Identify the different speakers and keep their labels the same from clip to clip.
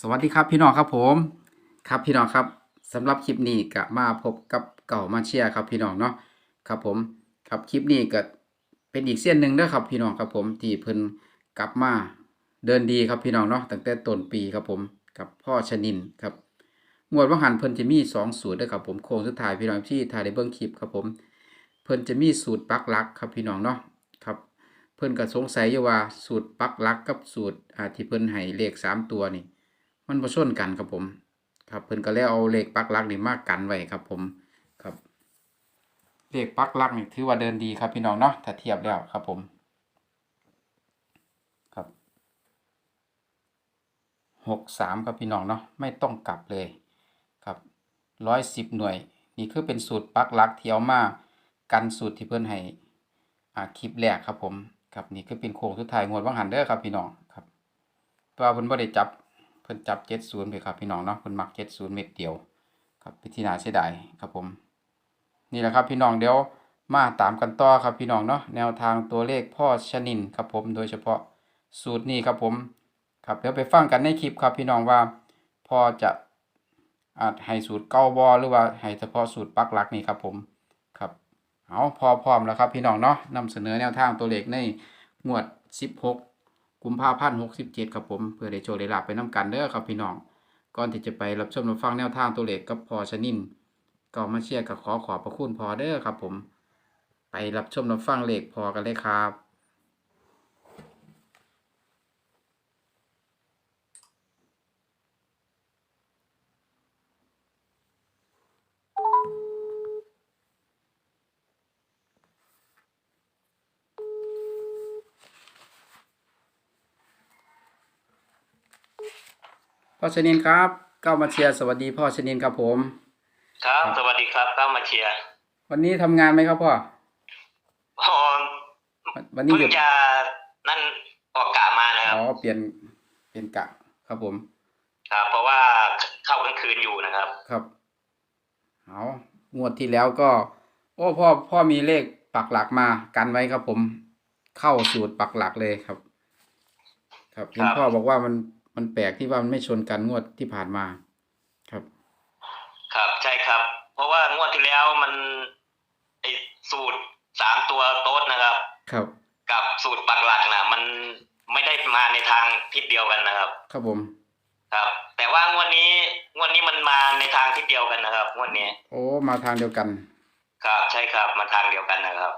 Speaker 1: สวัสดีครับพี่น้องครับผมครับพี่น้องครับสำหรับคลิปนี้ก็มาพบกับเก่ามาเชียร์ครับพี่น้องเนาะครับผมครับคลิปนี้ก็เป็นอีกเส้นหนึ่งเด้อครับพี่น้องครับผมที่เพิ่นกลับมาเดินดีครับพี่น้องเนาะตั้งแต่ต้นปีครับผมกับพ่อชนินครับงวดว่างหันเพิ่นจะมีสองสูตรด้อครับผมโค้งสุดท้ายพี่น้องที่ถ่ายได้เบิ่งคลิปครับผมเพิ่นจะมีสูตรปักลักครับพี่น้องเนาะครับเพิ่นก็สงสัยอยู่ว่าสูตรปักลักกับสูตรอ่าที่เพิ่นให้เลขสามตัวนี่ มันบ่ชนกันครับผม ครับเพิ่นก็เลยเอาเลขปักลักนี่มากันไว้ครับผมครับเลขปักลักนี่ถือว่าเดินดีครับพี่น้องเนาะถ้าเทียบแล้วครับผมครับหกสามครับพี่น้องเนาะไม่ต้องกลับเลยครับร้อยสิบหน่วย นี่คือเป็นสูตรปักลักเที่เอามากันสูตรที่เพิ่อนให้อ่าคลิปแรกครับผมครับนี่คือเป็นโค้งสุดท้ายงวดว่างหันเด้อครับพี่น้องครับเพราะว่าเพิ่นบ่ได้จับ พิ่นจับ70ไปครับพี่น้องเนาะเพิ่นมัก70เม็ดเดียวครับพิธีนาเสียดายครับผม นี่แหละครับพี่น้องเดี๋ยวมาตามกันต่อครับพี่น้องเนาะแนวทางตัวเลขพ่อชนินครับผมโดยเฉพาะสูตรนี้ครับผมครับเดี๋ยวไปฟังกันในคลิปครับพี่น้องว่าพ่อจะอาจให้สูตรเก้าบอหรือว่าให้เฉพาะสูตรปักหลักนี่ครับผมครับเอาพอพร้อมแล้วครับพี่น้องเนาะนำเสนอแนวทางตัวเลขในงวด 16 กุมภาพันธ์หกสิบเจ็ดครับผม เพื่อได้โชว์ได้ลาบไปน้ำกันเด้อครับพี่น้อง ก่อนที่จะไปรับชมรับฟังแนวทางตัวเลขกับพอชนินก็มาเชียร์กับขอขอบพระคุณพอเด้อครับผม ไปรับชมรับฟังเลขพอกันเลยครับ พ่อชนินครับก้ามาเชียร์สวัสดีพ่อชนินครับผม
Speaker 2: ครับ
Speaker 1: ครับ
Speaker 2: สวัสดีครับเข้ามาเชียร์
Speaker 1: วันนี้ทำงานไหมครับพ่อ
Speaker 2: พอ
Speaker 1: วันวันนี้
Speaker 2: เพิ่
Speaker 1: หยุ
Speaker 2: ง
Speaker 1: ด
Speaker 2: จะนั่นออกกะมานะครับ
Speaker 1: อ๋อเปลี่ยนเปลี่ยนกะครับผม
Speaker 2: ครับ เพราะว่าเข้ากลางคืนอยู่นะครับ
Speaker 1: ครับเอางวดที่แล้วก็ โอ้พ่อพ่อมีเลขปักหลักมากันไว้ครับผม เข้าสูตรปักหลักเลยครับ ครับเห็น
Speaker 2: ครับ
Speaker 1: พ่อบอกว่ามัน มันแปลกที่ว่ามันไม่ชนกันงวดที่ผ่านมา ครับ
Speaker 2: ครับใช่ครับ เพราะว่างวดที่แล้วมันไอสูตรสามตัวโต๊ดนะครับ
Speaker 1: ครับ
Speaker 2: กับสูตรปักหลักนะมันไม่ได้มาในทางทิศเดียวกันนะครับ
Speaker 1: ครับผม
Speaker 2: ครับ แต่ว่างวดนี้งวดนี้มันมาในทางทิศเดียวกันนะครับงวดนี้
Speaker 1: โอ้มาทางเดียวกัน
Speaker 2: ครับใช่ครับมาทางเดียวกันนะครับ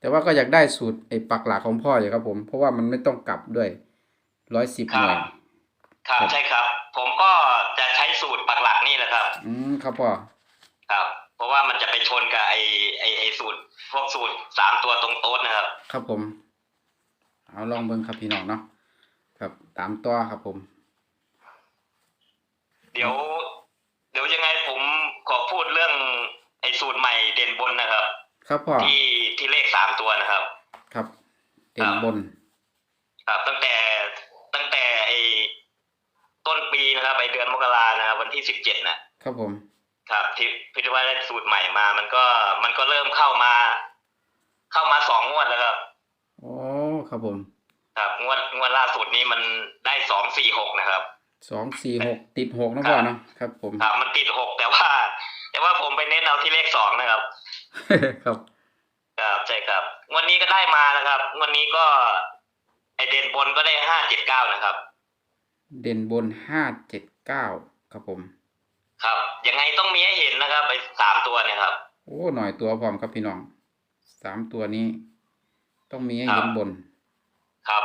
Speaker 1: แต่ว่าก็อยากได้สูตรไอ้ปักหลักของพ่ออยู่ครับผม เพราะว่ามันไม่ต้องกลับด้วยร้อยสิบหน่วย
Speaker 2: ครับ
Speaker 1: ครับ
Speaker 2: ใช่ครับ ผมก็จะใช้สูตรปักหลักนี่แหละครับ
Speaker 1: อืมครับพ่อ
Speaker 2: ครับ เพราะว่ามันจะไปชนกับไอไอไอสูตรพวกสูตรสามตัวตรงโต๊ดนะครับ
Speaker 1: ครับผม เอาลองเบิ่งครับพี่น้องเนาะครับตามต่อครับผม
Speaker 2: เดี๋ยว เดี๋ยวยังไงผมขอพูดเรื่องไอสูตรใหม่เด่นบนนะครับ
Speaker 1: ครับพ่อ
Speaker 2: ที่ที่เลขสามตัวนะครับ
Speaker 1: ครับเต็มบน
Speaker 2: ครับตั้งแต่ตั้งแต่ไอ ต้นปีนะครับไอเดือนมกรานะครับวันที่สิบเจ็ดนะครับ
Speaker 1: ผม
Speaker 2: ครับที่พิจารณาได้สูตรใหม่มา มันก็มันก็เริ่มเข้ามา เข้ามาสองงวดแล้วครับ
Speaker 1: โอ้ครับผม
Speaker 2: ครับงวดงวดล่าสุดนี้มันได้สองสี่หกนะครับ
Speaker 1: สองสี่หกติดหกนะพ่อเนาะครับ ผม
Speaker 2: ครับมันติดหกแต่ว่า แต่ว่าผมไปเน้นเอาที่เลขสองนะครับ
Speaker 1: ครับ
Speaker 2: ครับใช่ครับงวันนี้ก็ได้มานะครับงวันนี้ก็ไอเด่นบนก็ได้ห้าเจ็ดเก้านะครับ
Speaker 1: เด่นบนห้าเจ็ดเก้าครับผม
Speaker 2: ครับ ยังไงต้องมีให้เห็นนะครับไอสามตัวเนี่ยครับ
Speaker 1: โอ้หน่อยตัวพร้อมครับพี่น้องสามตัวนี้ ต้องมีให้
Speaker 2: ครั
Speaker 1: เห็
Speaker 2: บ
Speaker 1: นบน
Speaker 2: ครับ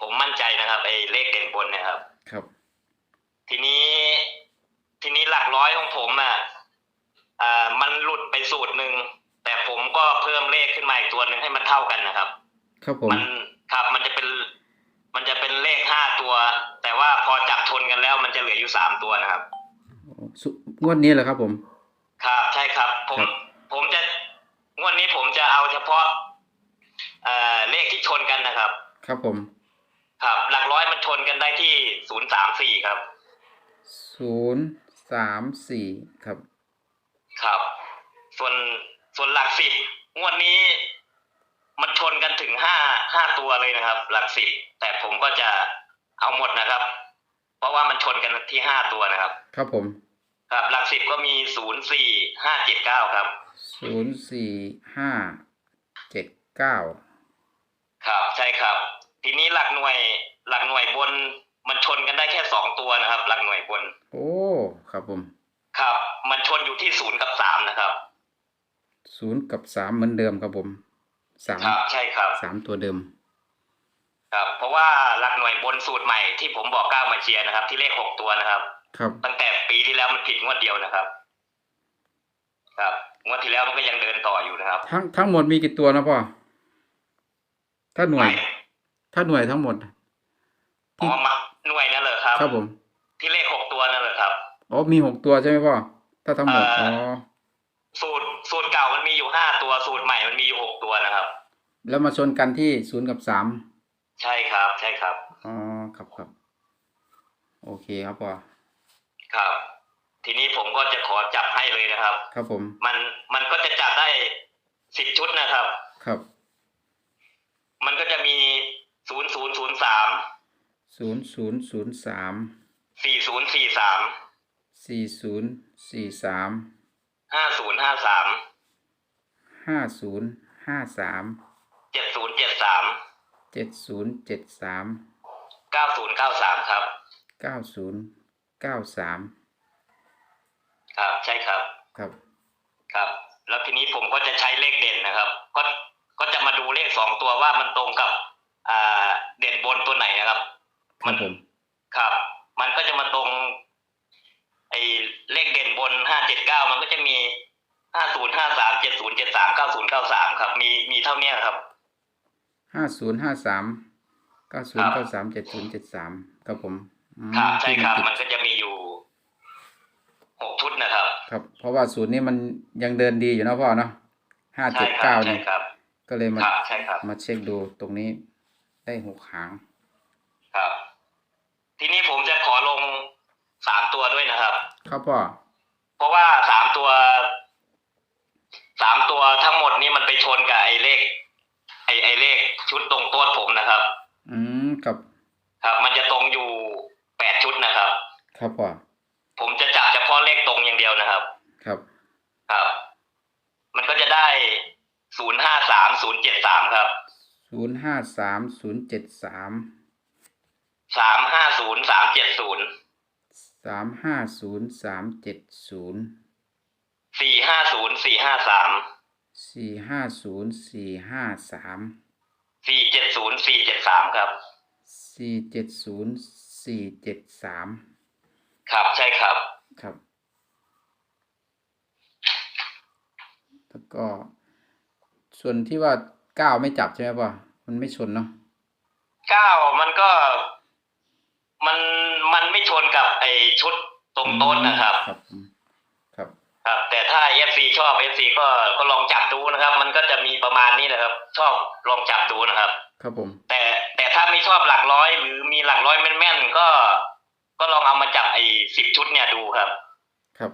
Speaker 2: ผมมั่นใจนะครับไอเลขเด่นบนเนี่ยครับ
Speaker 1: ครับ
Speaker 2: ทีนี้ทีนี้หลักร้อยของผมอะอ่ามันหลุดไปสูตรหนึ่งแต่ผมก็เพิ่มเลขขึ้นมาอีกตัวหนึ่งให้มันเท่ากันนะครับ
Speaker 1: ครับผม
Speaker 2: มันครับมันจะเป็น มันจะเป็นเลขห้าตัว แต่ว่าพอจับทนกันแล้ว มันจะเหลืออยู่สามตัวนะครับ
Speaker 1: สุงวดนี้เหรอครับ ผม
Speaker 2: ครับใช่ครับ ผม
Speaker 1: ครับ
Speaker 2: ผมจะงวดนี้ผมจะเอาเฉพาะเอ่อเลขที่ชนกันนะครับ
Speaker 1: ครับผม
Speaker 2: ครับ หลักร้อยมันชนกันได้ที่ศูนย์สามสี่ครับ
Speaker 1: ศูนย์สามสี่ครับ
Speaker 2: ครับ ส่วนส่วนหลักสิบงวดนี้มันชนกันถึงห้าห้าตัวเลยนะครับ หลักสิบแต่ผมก็จะเอาหมดนะครับ เพราะว่ามันชนกันที่ห้าตัวนะครับ
Speaker 1: ครับผม
Speaker 2: ครับหลักสิบก็มีศูนย์สี่ห้าเจ็ดเก้าครับ
Speaker 1: ศูนย์สี่ห้าเจ็ดเก้า
Speaker 2: ครับใช่ครับ ทีนี้หลักหน่วยหลักหน่วยบน มันชนกันได้แค่สองตัวนะครับ หลักหน่วยบน
Speaker 1: โอ้ครับผม
Speaker 2: ครับ มันชนอยู่ที่ศูนย์กับสามนะครับ
Speaker 1: ศูนย์กับสามเหมือนเดิมครับผมสาม
Speaker 2: ครับใช่ครับ
Speaker 1: สามตัวเดิม
Speaker 2: ครับ เพราะว่าหลักหน่วยบนสูตรใหม่ที่ผมบอกก้าวมาเชียร์นะครับ ที่เลขหกตัวนะครับ
Speaker 1: ครับ
Speaker 2: ตั้งแต่ปีที่แล้วมันผิดงวดเดียวนะครับ ครับงวดที่แล้วมันก็ยังเดินต่ออยู่นะครับ
Speaker 1: ทั้งทั้งหมดมีกี่ตัวนะพ่อถ้าหน่วย ถ้าหน่วยทั้งหมด
Speaker 2: อ๋อมาหน่วยนั่นเลยครับ
Speaker 1: ครับผม
Speaker 2: ที่เลขหกตัวนั่นเลยครับ
Speaker 1: อ๋อมีหกตัวใช่ไหมพ่อถ้าทั้งหมด
Speaker 2: เอ่
Speaker 1: อ๋
Speaker 2: อ
Speaker 1: อ
Speaker 2: สูตรสูตรเก่ามันมีอยู่ห้าตัวสูตรใหม่มันมีอยู่หกตัวนะครับ
Speaker 1: แล้วมาชนกันที่ศูนย์กับสาม
Speaker 2: ใช่ครับ ใช่ครับ
Speaker 1: อ๋อครับครับโอเคครับพ่อ
Speaker 2: ครับ ทีนี้ผมก็จะขอจับให้เลยนะครับ
Speaker 1: ครับผม
Speaker 2: มันมันก็จะจับได้สิบชุดนะครับ
Speaker 1: ครับ
Speaker 2: มันก็จะมีศูนย์ศูนย์ศูนย์สาม
Speaker 1: ศูนย์ศูนย์ศูนย์สาม
Speaker 2: สี่ศูนย์สี่สาม
Speaker 1: สี่ศูนย์สี่สาม
Speaker 2: ห้าศูนย์ห้าสาม
Speaker 1: ห้าศูนย์ห้าสาม
Speaker 2: เจ็ดศูนย์เจ็ดสาม
Speaker 1: เจ็ดศูนย์เจ็ดสาม
Speaker 2: เก้าศูนย์เก้าสามครับ
Speaker 1: เก้าศูนย์เก้าสาม
Speaker 2: ครับ ใช่ครับ
Speaker 1: ครับ
Speaker 2: ครับ แล้วทีนี้ผมก็จะใช้เลขเด่นนะครับ ก็ก็จะมาดูเลขสองตัวว่ามันตรงกับ อ่า เด่นบนตัวไหนนะครับ
Speaker 1: ครับผม
Speaker 2: ครับ มันก็จะมาตรง ไอ้เลขเด่นบนห้าเจ็ดเก้ามันก็จะมีห้าศูนย์ห้าสามเจ็ดศูนย์เจ็ดสามเก้าศูนย์เก้าสามครับ มีมีเท่าเนี้ยครับ
Speaker 1: ห้าศูนย์ห้าสามเก้าศูนย์เก้าสามเจ็ดศูนย์เจ็ดสามครับผมอืม
Speaker 2: ครับใช่ครับ
Speaker 1: ที่
Speaker 2: มันก็จะมีอยู่หกชุดนะครับ
Speaker 1: ครับ เพราะว่าศูนย์นี้มันยังเดินดีอยู่เนอะพ่อเนาะห้า
Speaker 2: ใช่
Speaker 1: เจ็ด
Speaker 2: ครั
Speaker 1: เก้า
Speaker 2: ใช่
Speaker 1: นี่
Speaker 2: ครับ
Speaker 1: ก็เลยมา
Speaker 2: ครับใช่ครับ
Speaker 1: มาเช็คดูตรงนี้ได้หกหาง
Speaker 2: ครับ ทีนี้ผมจะขอลงสามตัวด้วยนะครับ
Speaker 1: ครับพ่อ
Speaker 2: เพราะว่าสามตัวสามตัวทั้งหมดนี้มันไปชนกับไอ้เลข ไอ้ไอ้เลขชุดตรงโต๊ดผมนะครับ
Speaker 1: อืมครับ
Speaker 2: ครับ มันจะตรงอยู่แปดชุดนะครับ
Speaker 1: ครับพ่อ
Speaker 2: ผมจะจับเฉพาะเลขตรงอย่างเดียวนะครับ
Speaker 1: ครับ
Speaker 2: ครับ มันก็จะได้ศูนย์ห้าสามศูนย์เจ็ดสามครับ
Speaker 1: ศูนย์ห้าสามศูนย์เจ็ดสาม
Speaker 2: สามห้าศูนย์สามเจ็ดศูนย์
Speaker 1: สามห้าศูนย์สามเจ็ดศูนย์
Speaker 2: สี่ห้าศูนย์สี่ห้าสาม
Speaker 1: สี่ห้าศูนย์สี่ห้าสาม
Speaker 2: สี่เจ็ดศูนย์สี่เจ็ดสามครับ
Speaker 1: สี่เจ็ดศูนย์สี่เจ็ดสาม
Speaker 2: ครับใช่ครับ
Speaker 1: ครับ แล้วก็ ส่วนที่ว่าเก้าไม่จับใช่ไหมพ่อมันไม่ชนเนาะ
Speaker 2: เก้ามันก็ มันมันไม่ชนกับไอชุดตรงโต้นนะครับ
Speaker 1: ครับผม ครับ
Speaker 2: ครับ แต่ถ้าเอฟซีชอบเอฟซีก็ก็ลองจับดูนะครับ มันก็จะมีประมาณนี้นะครับ ชอบลองจับดูนะครับ
Speaker 1: ครับผม
Speaker 2: แต่แต่ถ้าไม่ชอบหลักร้อย หรือมีหลักร้อยแม่นๆก็ ก็ลองเอามาจับไอ้สิบชุดเนี่ยดูครับ
Speaker 1: ครับ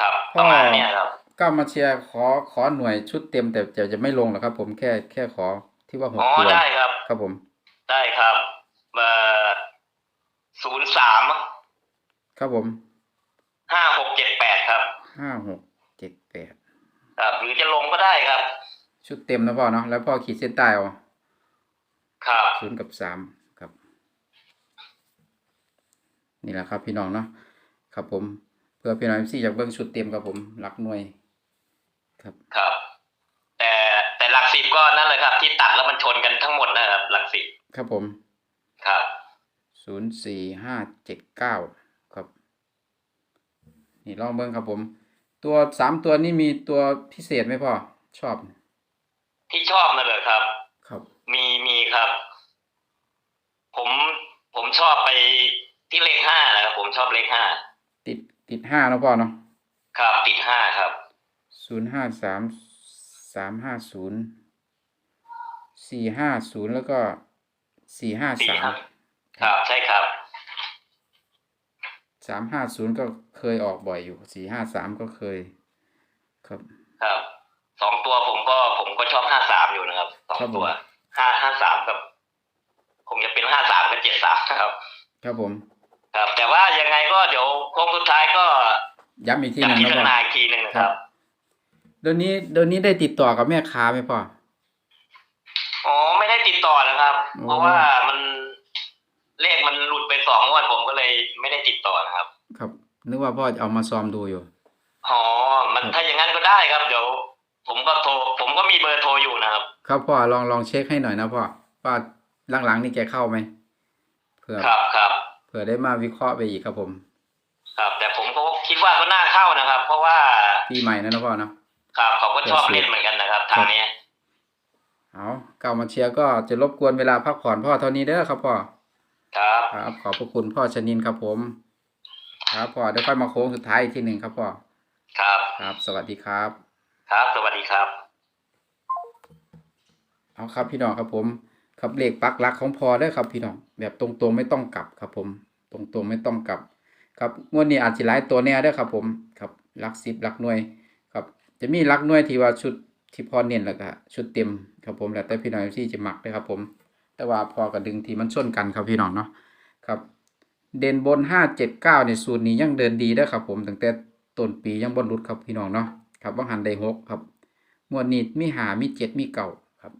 Speaker 2: ครับประมาณเนี้ยครับ
Speaker 1: ก็มาเชียร์ขอขอหน่วยชุดเต็มแต่จะจะไม่ลงหรอกครับ ผมแค่แค่ขอที่ว่าหก
Speaker 2: อ๋อ
Speaker 1: ตัว
Speaker 2: ได้ครับ
Speaker 1: ครับผม
Speaker 2: ได้ครับเอ่อศูนย์สาม
Speaker 1: ครับผม
Speaker 2: ห้าหกเจ็ดแปดครับ
Speaker 1: ห้าหกเจ็ดแปด
Speaker 2: ครับหรือจะลงก็ได้ครับ
Speaker 1: ชุดเต็มนะพ่อเนาะแล้วพ่อขีดเส้นใต้เอา
Speaker 2: ครับ
Speaker 1: ศูนย์กับสามครับ นี่แหละครับพี่น้องเนาะครับผมเพื่อพี่น้องที่อยากเบิ่งชุดเต็มครับผมหลักหน่วย ครับ
Speaker 2: ครับ แต่แต่หลักสิบก็นั่นเลยครับ ที่ตัดแล้วมันชนกันทั้งหมดนะครับ หลักสิบ
Speaker 1: ครับผม
Speaker 2: ครับ
Speaker 1: ศูนย์สี่ห้าเจ็ดเก้าครับ นี่ลองเบิ่งครับผม ตัวสามตัวนี้มีตัวพิเศษไหมพ่อชอบ
Speaker 2: ที่ชอบนั่นเลยครับ
Speaker 1: ครับ
Speaker 2: มีมีครับ ผมผมชอบไปที่เลขห้านะครับผมชอบเลขห้า
Speaker 1: ติดติดห้าเนาะพ่อเนาะ
Speaker 2: ครับติดห้าครับ
Speaker 1: ศูนย์ห้าสามสามห้าศูนย์สี่ห้าศูนย์แล้วก็สี่ห้า
Speaker 2: สี่
Speaker 1: สาม
Speaker 2: ห้าครับใช่ครับ
Speaker 1: สามห้าศูนย์ก็เคยออกบ่อยอยู่สี่ห้าสามก็เคย ครับ
Speaker 2: ครับสองตัวผมก็ผมก็ชอบห้าสามอยู่นะครับสอง
Speaker 1: ครับผม
Speaker 2: ตัวห้าห้าสามกับคงจะเป็นห้าสามกับเจ็ดสามครับ
Speaker 1: ครับผม
Speaker 2: ก็เดี๋ยวโค้งสุดท้ายก็
Speaker 1: ย้ำอีกที
Speaker 2: จะ
Speaker 1: หนึ่ง
Speaker 2: พิ
Speaker 1: นะ
Speaker 2: จาร
Speaker 1: พ่อ
Speaker 2: ณาอีกทีหนึ่งนะครับ
Speaker 1: เดี๋ยวนี้เดี๋ยวนี้ได้ติดต่อกับแม่ค้าไหมพ่อ
Speaker 2: อ๋อไม่ได้ติดต่อนะครับ
Speaker 1: อ๋อ
Speaker 2: เพราะว่ามัน เลขมันหลุดไปสองงวดผมก็เลยไม่ได้ติดต่อนะครับ
Speaker 1: ครับ นึกว่าพ่อจะเอามาซ้อมดูอยู่
Speaker 2: อ๋อมัน
Speaker 1: ครับ
Speaker 2: ถ้าอย่างนั้นก็ได้ครับ เดี๋ยว ผมก็โทร ผมก็มีเบอร์โทรอยู่นะครับ
Speaker 1: ครับพ่อลองลองเช็คให้หน่อยนะพ่อว่าหลังๆนี่แกเข้าไหมเผื่อ
Speaker 2: ครับครับ
Speaker 1: เผื่อได้มาวิเคราะห์ไปอีกครับผม
Speaker 2: ครับ แต่ผมก็คิดว่าก็น่าเข้านะครับ เพราะว่า
Speaker 1: ปีใหม่นะนะพ่อเนาะ
Speaker 2: ครับเขาก็ชอบเล่นเหมือนกันนะครับทางนี้
Speaker 1: เอาเก่ามาเชียร์ก็จะรบกวนเวลาพักผ่อนพ่อเท่านี้เด้อครับพ่อ
Speaker 2: ครับ
Speaker 1: ครับขอบพระคุณพ่อชนินครับผม ครับพ่อเดี๋ยวค่อยมาโค้งสุดท้ายอีกทีหนึ่งครับพ่อ
Speaker 2: ครับ
Speaker 1: ครับ สวัสดีครับ
Speaker 2: ครับ สวัสดีครับ
Speaker 1: เอาครับพี่น้องครับผม ครับเลขปักหลักของพอได้อครับพี่น้องแบบตรงๆไม่ต้องกลับครับผม ตรงๆไม่ต้องกลับ ครับงวดนี้อาจจะหลายตัวแน่เด้อครับผมครับหลักสิบหลักหน่วย ครับ จะมีหลักหน่วยที่ว่าชุดที่พอเน้นแล้วก็ชุดเต็มครับผมแล้วแต่พี่น้องที่จะมักเลยครับผม แต่ว่าพอกับดึงที่มันชนกันครับพี่น้องเนาะครับ เด่นบนห้าเจ็ดเก้าในสูตรนี้ยังเดินดีเด้ครับ ผมตั้งแต่ต้นปียังบนรุดครับพี่น้องเนาะครับว่าหันได้หกครับงวดนี้มีหามีเจ็ดมีเก่าครับ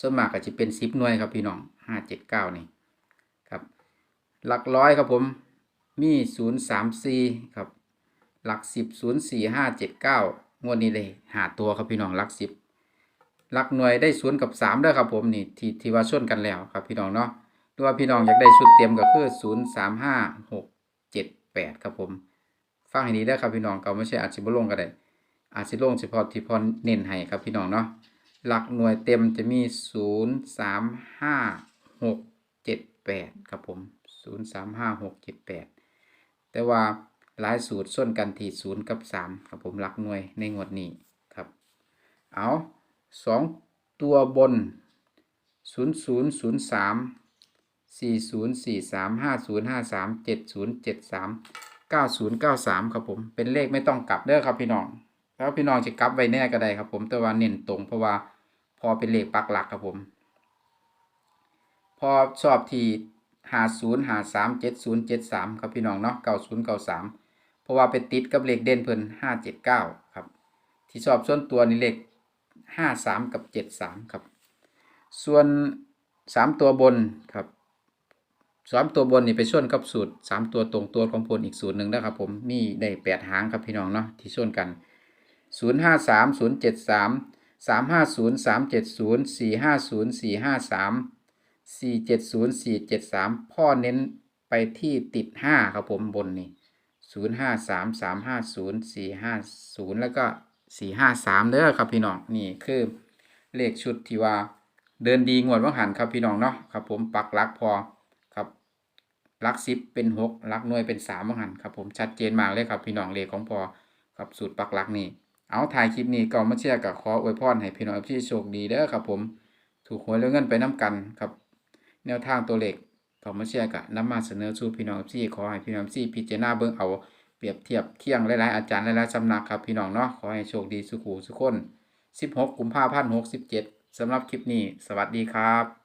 Speaker 1: ส่วนมากก็จะเป็นสิบหน่วยครับพี่น้องห้าเจ็ดเก้านี่ครับ หลักร้อยครับผมมีศูนย์สามสี่ครับ หลักสิบศูนย์สี่ห้าเจ็ดเก้างวดนี้เลยหาตัวครับพี่น้องหลักสิบ หลักหน่วยได้ศูนย์กับสามด้วยครับผมนี่ที่ที่ว่าชนกันแล้วครับพี่น้องเนาะหรือว่าพี่น้องอยากได้ชุดเต็มก็คือศูนย์สามห้าหกเจ็ดแปดครับผมฟังให้ดีได้ครับพี่น้องก็ไม่ใช่อาจจะบ่ลงก็ได้อาจจะลงเฉพาะที่พอเน้นให้ครับพี่น้องเนาะหลักหน่วยเต็มจะมี0 3 5 6 7 8ครับผม0 3 5 6 7 8แปดแต่ว่าหลายสูตรส้นกันที่0กับ3ครับผมหลักหน่วยในงวดนี้ครับเอา 2ตัวบน0 0 0 3 4 0 4 3 5 0 5 3 7 0 7 3 9 0 9 3ครับผม เป็นเลขไม่ต้องกลับเด้อครับพี่น้องแล้วพี่น้องจะกลับไว้แน่ก็ได้ครับผม แต่ว่าเน้นตรงเพราะว่าพอเป็นเลขปักหลักครับผม พอชอบที่หาศูนย์หาสามเจ็ดศูนย์เจ็ดสามครับพี่น้องเนาะเก้าศูนย์เก้าสามเพราะว่าไปติดกับเลขเด่นเพิ่นห้าเจ็ดเก้าครับ ที่ชอบส่วนตัวนี่เลข ห้าสามกับเจ็ดสามครับ ส่วนสามตัวบนครับสามตัวบนนี่ไปส่วนกับสูตรสามตัวตรงตัวของพลอีกสูตรหนึ่งนะครับผมมีได้แปดหางครับพี่น้องเนาะที่ส่วนกันศูนย์ห้าสามศูนย์เจ็ดสามสามห้าศูนย์สามเจ็ดศูนย์สี่ห้าศูนย์สี่ห้าสามสี่เจ็ดศูนย์สี่เจ็ดสามพ่อเน้นไปที่ติดห้าครับผมบนนี่ศูนย์ห้าสามสามห้าศูนย์สี่ห้าศูนย์แล้วก็ สี่ห้าสามเด้อครับพี่น้องนี่คือเลขชุดที่ว่าเดินดีงวดว่างหันครับพี่น้องเนาะครับผมปักลักพอครับลักสิบเป็นหกลักหน่วยเป็นสามว่างหันครับผมชัดเจนมากเลยครับพี่น้องเลขของพอครับสูตรปักลักนี่เอาถ่ายคลิปนี้ก็มาเชียร์กับขออวยพรให้พี่น้องที่โชคดีเด้อครับผมถูกหวยแล้วเงินไปน้ำกันครับ แนวทางตัวเลขก็มาเชียร์กับน้ำมาเสนอสู่พี่น้องที่ขอให้พี่น้องที่พิจารณาเบิ่งเอา ปรียบเทียบเคียงหลายๆอาจารย์หลายๆสำนักครับพี่น้องเนาะขอให้โชคดีสุขูสุขคน 16 กุมภาพันธ์67สำหรับคลิปนี้ สวัสดีครับ